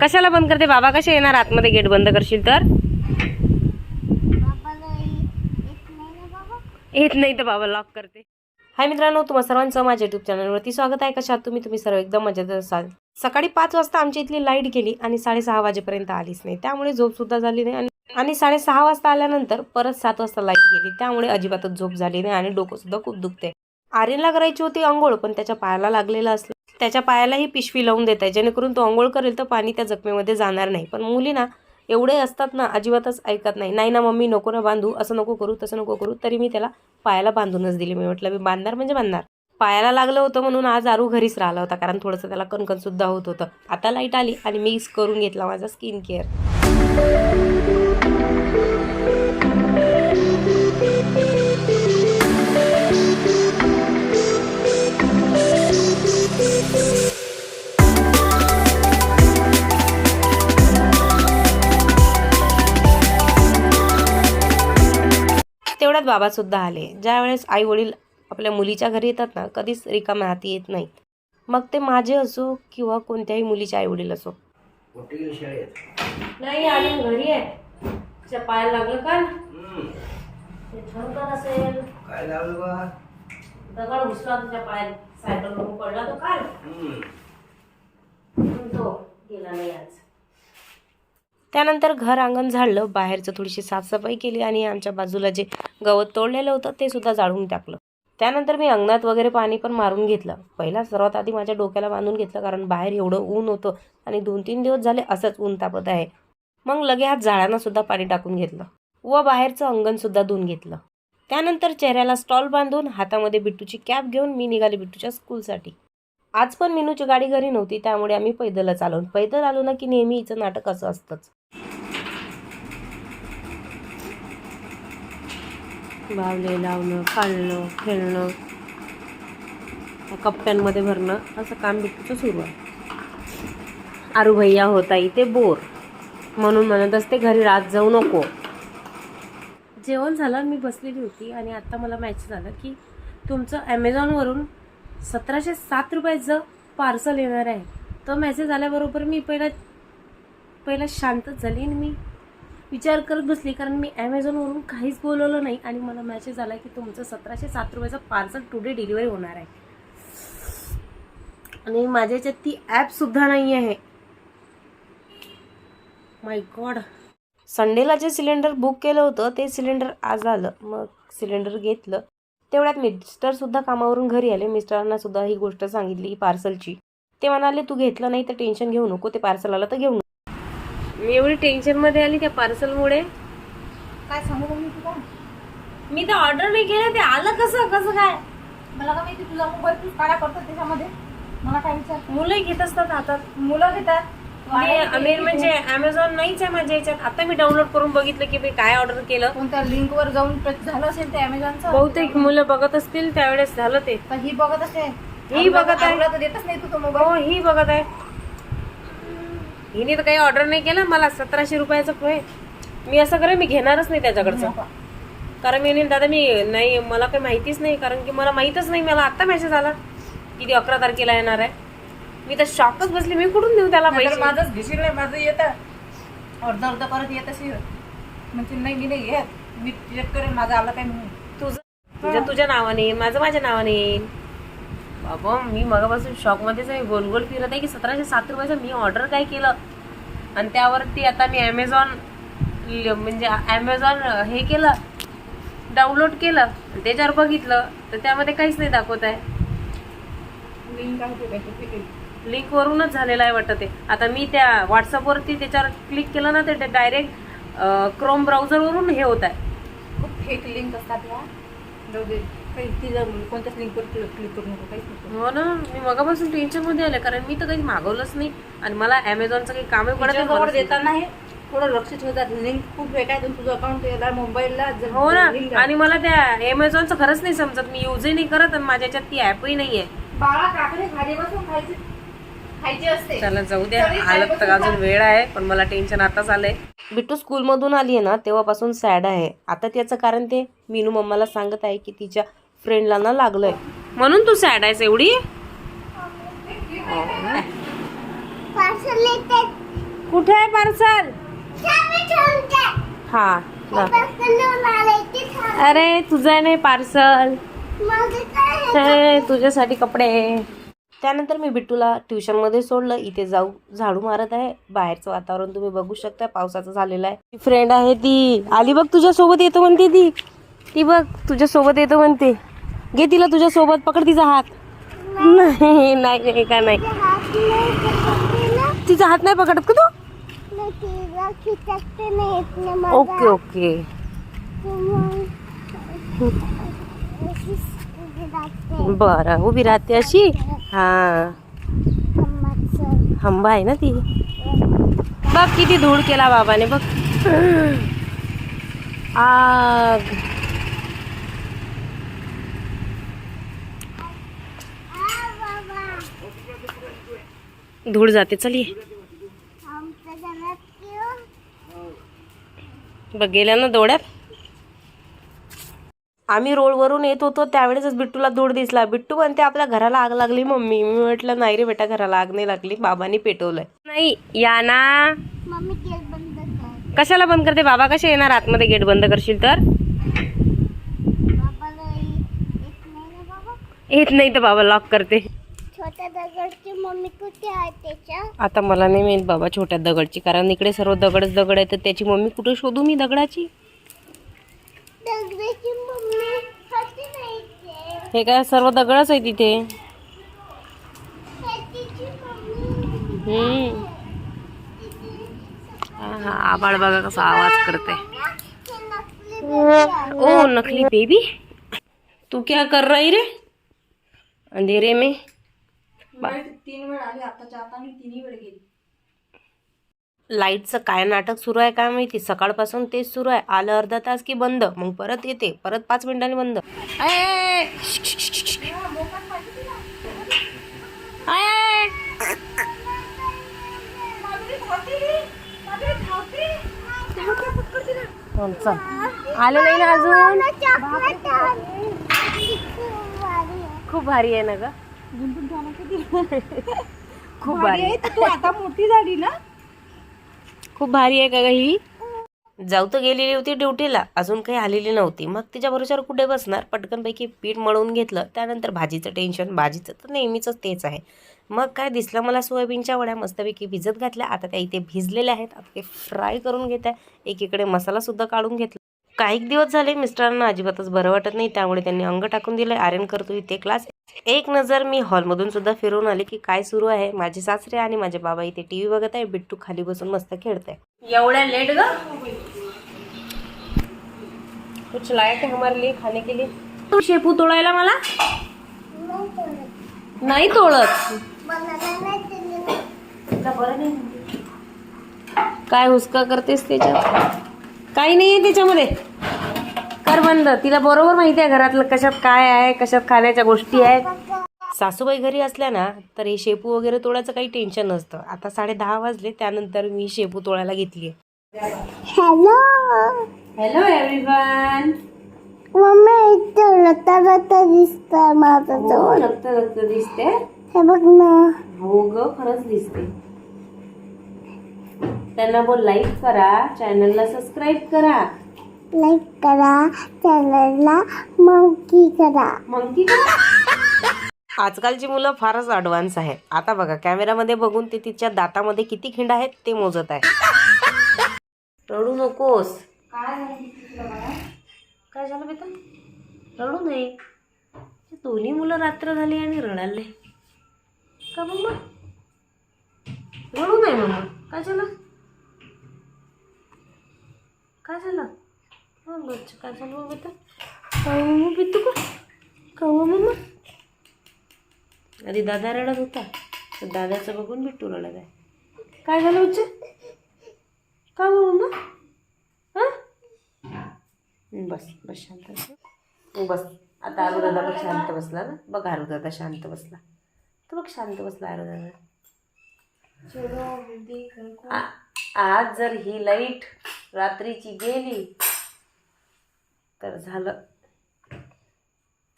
कशाला बंद करते? बाबा कसे येणार? आतमध्ये गेट बंद करशील तर? येत नाही तर बाबा लॉक करते. हाय मित्रांनो तुम्हा सर्वांचं माझ्या युट्यूब चॅनलवरती स्वागत आहे. कशात तुम्ही? तुम्ही सर्व एकदम मजेत असाल. सकाळी पाच वाजता आमच्या इथली लाइट गेली आणि साडेसहा वाजेपर्यंत आलीच नाही. त्यामुळे झोप सुद्धा झाली नाही आणि साडेसहा वाजता आल्यानंतर परत सात वाजता लाइट गेली. त्यामुळे अजिबातच झोप झाली नाही आणि डोकं सुद्धा खूप दुखते आर्यनला करायची होती अंघोळ पण त्याच्या पायाला लागलेलं असलं त्याच्या पायालाही पिशवी लावून देत आहे. जेणेकरून तो आंघोळ करेल तर पाणी त्या जखमेमध्ये जाणार नाही. पण मुलीना एवढे असतात ना अजिबातच ऐकत नाही. नाही ना मम्मी नको ना बांधू. असं नको करू तसं नको करू. तरी मी त्याला पायाला बांधूनच दिली. मी म्हटलं मी बांधणार म्हणजे बांधणार. पायाला लागलं होतं म्हणून आज आरू घरीच राहिला होता. कारण थोडंसं त्याला कणकणसुद्धा होत होतं. आता लाइट आली आणि मिक्स करून घेतला माझा स्किन केअर. तेवढ्यात बाबा सुद्धा आले. ज्यावेळेस आई वडील आपल्या मुलीच्या घरी येतात ना कधीच रिकाम्या हाती येत नाहीत. मग ते माझे असो किंवा कोणत्याही मुलीचे आई वडील असो नाही आली घरी आहे. पायाला लागलं ठरकत असेल. काय बा? दगड घुसला तुझ्या पायात. सायकलवरून पडला काल तो गेला नाही आज. त्यानंतर घर अंगण झाडलं बाहेरचं थोडीशी साफसफाई केली आणि आमच्या बाजूला जे गवत तोडलेलं होतं ते सुद्धा जाळून टाकलं. त्यानंतर मी अंगणात वगैरे पाणी पण मारून घेतलं. पहिला सर्वात आधी माझ्या डोक्याला बांधून घेतलं कारण बाहेर एवढं ऊन होतं आणि दोन तीन दिवस झाले असंच ऊन तापत आहे. मग लगे हात झाडांना सुद्धा पाणी टाकून घेतलं व बाहेरचं अंगण सुद्धा धुवून घेतलं. त्यानंतर चेहऱ्याला स्टॉल बांधून हातामध्ये बिट्टूची कॅप घेऊन मी निघाले बिट्टूच्या स्कूलसाठी. आज पण मिनूची गाडी घरी नव्हती त्यामुळे आम्ही पैदलच आलो. पैदल आलो ना की नेहमी हिचं नाटक असं असतंच. बावले लावणं खाळणं खेळणं कप्प्यांमध्ये भरणं असं काम बिट्टूचं सुरू आहे. आरू भैया होता इथे बोर. म्हणून म्हणत असते घरी रात जाऊ नको. जेवण झालं मी बसलेली होती आणि आता मला मॅसेज आलं की तुमचं ॲमेझॉनवरून सतराशे सात रुपयाचं पार्सल येणार आहे. तो मेसेज आल्याबरोबर मी पहिला पहिला शांतच झाली आणि मी विचार करत बसली कारण मी ॲमेझॉनवरून काहीच बोलवलं नाही आणि मला मॅसेज आला की तुमचं सतराशे सात रुपयाचं पार्सल टुडे डिलिव्हरी होणार आहे. आणि माझ्या याच्यात ती ॲपसुद्धा नाही आहे माय गॉड संडेला जे सिलेंडर बुक केलं होतं ते सिलेंडर आज आलं मग सिलेंडर घेतलं. तेवढ्यात मिस्टरसुद्धा कामावरून घरी आले. मिस्टरांना सुद्धा ही गोष्ट सांगितली पार्सलची ते म्हणाले तू घेतलं नाही तर टेन्शन घेऊ नको. ते पार्सल आलं तर घेऊ मी एवढी टेन्शनमध्ये आली त्या पार्सलमुळे काय सांगू मी तुला? मी तर ऑर्डर नाही केलं ते आलं कसं कसं काय? मला का माहिती तुझा मोबाईल तू काय करतात त्याच्यामध्ये. मला काय विचार? मुलंही घेत असतात हातात मुलं घेतात? मी म्हणजे अमेझॉन नाहीच आहे माझ्या याच्यात. आता मी डाउनलोड करून बघितलं की मी काय ऑर्डर केलं. कोणत्या लिंक वर जाऊन झालं असेल ते अमेझॉनचं बहुतेक मुलं बघत असतील त्यावेळेस झालं ते. तर ही बघत असते ही बघत आहे. देतच नाही तू तो हो मोबाईल ही बघत आहे. हिने तर काही ऑर्डर नाही केलं. मला सतराशे रुपयाचं पोहे. मी असं करेन मी घेणारच नाही त्याच्याकडचं. कारण मी दादा मी नाही मला काही माहितीच नाही. कारण की मला माहीतच नाही. मला आत्ता मेसेज आला की ती अकरा तारखेला येणार आहे. मी तर शॉकच बसली. मी कुठून देऊ त्याला पैसे? माझंच घेशील नाही माझं येतं. अर्धा अर्धा परत येत असेल. म्हणजे नाही मी नाही घेत. मी चेक करेन. माझं आलं काय म्हणून. तुझं तुझ्या तुझ्या नावाने माझं माझ्या नावाने. येईन बाबा मी मगापासून शॉकमध्येच आहे. गोल गोल फिरत आहे की सतराशे सात रुपयाचं मी ऑर्डर काय केलं? आणि त्यावरती आता मी ॲमेझॉन म्हणजे ॲमेझॉन हे केलं डाउनलोड केलं त्याच्यावर बघितलं तर त्यामध्ये काहीच नाही दाखवत आहे. लिंक. लिंकवरूनच झालेलं आहे वाटतं ते. आता मी त्या व्हॉट्सअपवरती त्याच्यावर क्लिक केलं ना ते डायरेक्ट क्रोम ब्राउझरवरून हे होत आहे. खूप फेक लिंक असतात कोणत्याच लिंकवर क्लिक करू नको काहीच नको. हो ना मी मगापासून टेन्शनमध्ये आले कारण मी तर काही मागवलंच नाही. आणि मला अमेझॉनचं काही कामही पडत नाही मला. देताना हे थोडं लक्ष ठेवतात. लिंक खूप आहे तुझं अकाउंट याला मोबाईलला जर हो ना link आहे. आणि मला त्या अमेझॉनचं खरंच नाही समजत. मी युजही नाही करत आणि माझ्या याच्यात ती ऍपही नाहीये. बाळा काकडे खाली बसून खायचे खायचे असते. चला जाऊ द्या. आलं तर अजून वेळ आहे पण मला टेन्शन आताच आलंय. बिट्टू स्कूलमधून आली आहे ना तेव्हापासून सॅड आहे. आता त्याचं कारण ते मीनू मम्माला सांगत आहे की तिच्या फ्रेंडला ना लागलंय. म्हणून तू सॅड आहेस एवढी? कुठे आहे पार्सल हा अरे तुझं नाही पार्सल हे तुझ्यासाठी कपडे. त्यानंतर मी बिट्टूला ट्युशनमध्ये सोडलं. इथे जाऊ झाडू मारत आहे. बाहेरचं वातावरण तुम्ही बघू शकता. पावसाचं झालेलं आहे. फ्रेंड आहे ती. आली बघ तुझ्यासोबत येतो म्हणते ती. ती बघ तुझ्यासोबत येतो म्हणते. घे तिला तुझ्या सोबत पकड तिचा हात. नाही नाही नाही का नाही. तिचा हात नाही पकडत का तू? Okay okay. बरं उभी राहते अशी? हा. हंबा आहे ना ती. बघ किती धूळ केला बाबाने बघ. आग. धूळ जाते. चल ये बघ गेल्या ना दौड्यात? आम्ही रोडवरून येत होतो त्यावेळेसच बिट्टूला धूळ दिसला. बिट्टू म्हणते आपल्या घराला आग लागली मम्मी. मी म्हटलं नाही रे बेटा घराला आग नाही लागली. बाबांनी पेटवलंय. नाही या ना. मम्मी केस बंद कर. कशाला बंद करते? बाबा कसे येणार? आतमध्ये गेट बंद करशील तर? येत नाही तर बाबा लॉक करते. छोट्या दगडची मम्मी कुठे आहे त्याच्या? आता मला नाही माहीत बाबा छोट्या दगडची कारण इकडे सर्व दगडच दगड आहे तर त्याची मम्मी कुठे शोधू मी दगडाची? दगडाची मम्मी होती नाही ते. हे काय सर्व दगडच आहे तिथे त्याची मम्मी हम्म. हा, हा, आबाळ बघा कसा आवाज करते. ओ नकली बेबी तू क्या कर रही रे? अंधेरे में. तीन वेळ आली आताच्या आता मी तिन्ही वेळ गेली. लाईटचं काय नाटक सुरू आहे काय माहिती? सकाळपासून तेच सुरू आहे. आलं अर्धा तास की बंद? मग परत येते. परत पाच मिनिटांनी बंद. हो, चल. आलं नाही ना अजून. खूप भारी आहे. खूप भारी आहे ना ग खूप भारी आहे. तू आता मोठी झाली ना? खूप भारी आहे का ग ही? जाऊ तर गेलेली होती ड्युटीला. अजून काही आलेली नव्हती. मग तिच्या भरोश्यावर कुठे बसणार? पटकनपैकी पीठ मळवून घेतलं. त्यानंतर भाजीचं टेन्शन भाजीचं तर नेहमीच तेच आहे. मग काय दिसलं मला सोयाबीनच्या वड्या मस्तपैकी भिजत घातल्या. आता त्या इथे भिजलेल्या आहेत. आता ते फ्राय करून घेत आहे एकीकडे मसालासुद्धा काढून घेतला. काही दिवस झाले मिस्टरांना अजिबातच बरं वाटत नाही. त्यामुळे त्यांनी अंग टाकून दिलं आर्यन करतो इथे क्लास एक नजर मी हॉलमधून सुद्धा फिरून आले की काय सुरू आहे. माझे सासरे आणि माझे बाबा इथे टीव्ही बघत आहे. बिट्टू खाली बसून मस्त खेळत आहे एवढ्या लेट ग? कुछ लायक हमारे लिए खाने के लिए? तू शेपू तोडायला मला? नाही तोडत. काय हुसका करतेस त्याच्यात? काही नाहीये त्याच्यामध्ये. कर बंद. तिला बरोबर माहिती आहे घरातलं कशात काय आहे कशात खाण्याच्या गोष्टी आहेत. सासूबाई घरी असल्या ना तर हे शेपू वगैरे तोडायचं काही टेन्शन नसतं. आता साडे दहा वाजले त्यानंतर मी शेपू तोडायला घेतली हॅलो हॅलो एव्हरीवन मम्मी इथं रता रता दिसत माझा जवळ. रक्त रक्त दिसते. हे बघ ना. हो ग खरंच दिसते. त्यांना बोल लाईक करा चॅनलला सबस्क्राईब करा. लाईक करा चॅनलला मंकी करा. मग ती आजकालची मुलं फारच ॲडव्हान्स आहेत. आता बघा कॅमेरामध्ये बघून ते तिच्या दातामध्ये किती खिंड आहेत ते मोजत आहे. रडू नकोस. काय झालं बेटा? रडू नये. ते दोन्ही मुलं रात्र झाली आणि रडाले का मम्मा? रडू नये मम्मा काय झालं? काय झालं? हा झालं मग का का हो मम्मा आधी दादा रडत होता. तर दादाचं बघून बिट्टू रडत आहे काय झालं उच्च? का हो मम्मा हा? बस बस शांत बस. बस. आता आरू दादा बघ शांत बसला ना. बघ आरू दादा शांत बसला. तर बघ शांत बसला आरू दादा. आज जर ही लाइट रात्रीची गेली तर झालं.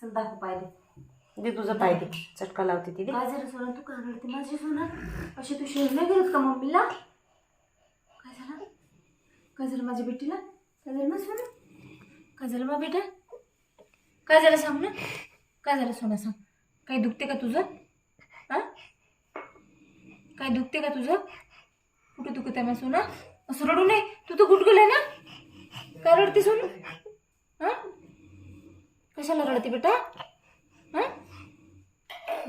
चल दाखव पाय दे दे तुझं पाय दे चटका लावते ती दे. काय झालं सोना तू का रडते माझी सोना अशी तू शेअर नाही करत का मम्मीला? काय झालं? माझ्या बेटीला? काय झालं ना सोना काय झालं बा बेटा. काय झालं सांग ना. काय झालं सोना सांग. काही दुखते का तुझं? हा? काय दुखते का तुझं? कुठं दुखत आहे माझं सोना? असं रडू नये. तू तर गुटगुल ना. काय रडते सोना हा? कशाला रडते बेटा? हा?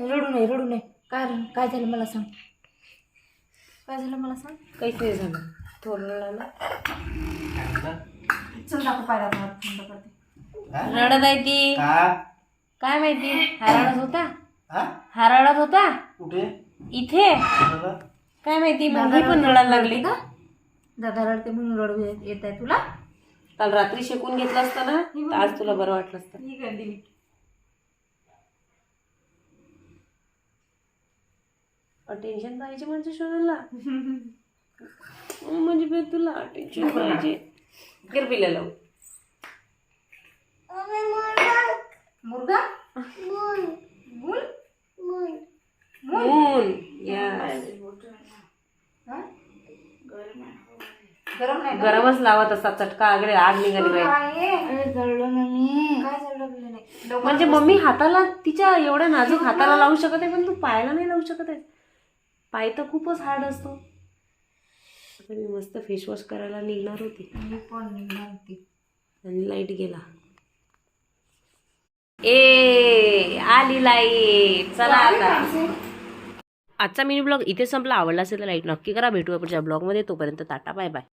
रडू नये रडू नये. काय काय झालं मला सांग. काय झालं मला सांग? काहीच नाही झालं. थोडं रडलं ना चल दाखव पाहिला मला थंड करते. रडत आहे ती. का? काय माहिती? हा रडत होता? हा? हा रडत होता? कुठे? इथे? काय माहिती? मग ही पण रडायला लागली. का दादा रडते म्हणून रडू येत आहे तुला. काल रात्री शेकून घेतलं असतं ना तर आज तुला बरं वाटलं असतं. ही गर्दी मी टेन्शन पाहिजे म्हणजे शोधायला. म्हणजे बे तुला टेन्शन पाहिजे. गिर पिल्या लावू. मुर्गा? मूल. मूल? मूल. मून यस हा? गरम नाही ना? गरमच लावत असतात चटका आगळे आग निघाली बाई. काय जळलं मम्मी काय झालं बोलले नाही? डोकं- म्हणजे मम्मी हाताला तिच्या एवढ्या नाजूक हाताला लावू शकत आहे पण तू पायाला नाही लावू शकत आहे. पाय तर खूपच हार्ड असतो. आता मी मस्त फेसवॉश करायला निघणार होती. मी पण निघणार होती. आणि लाइट गेला. ए आली लाइट चला आता. आजचा मिनी ब्लॉग इथे संपला. आवडला असेल तर लाईक नक्की करा. भेटूया पुढच्या ब्लॉगमध्ये तोपर्यंत टाटा बाय बाय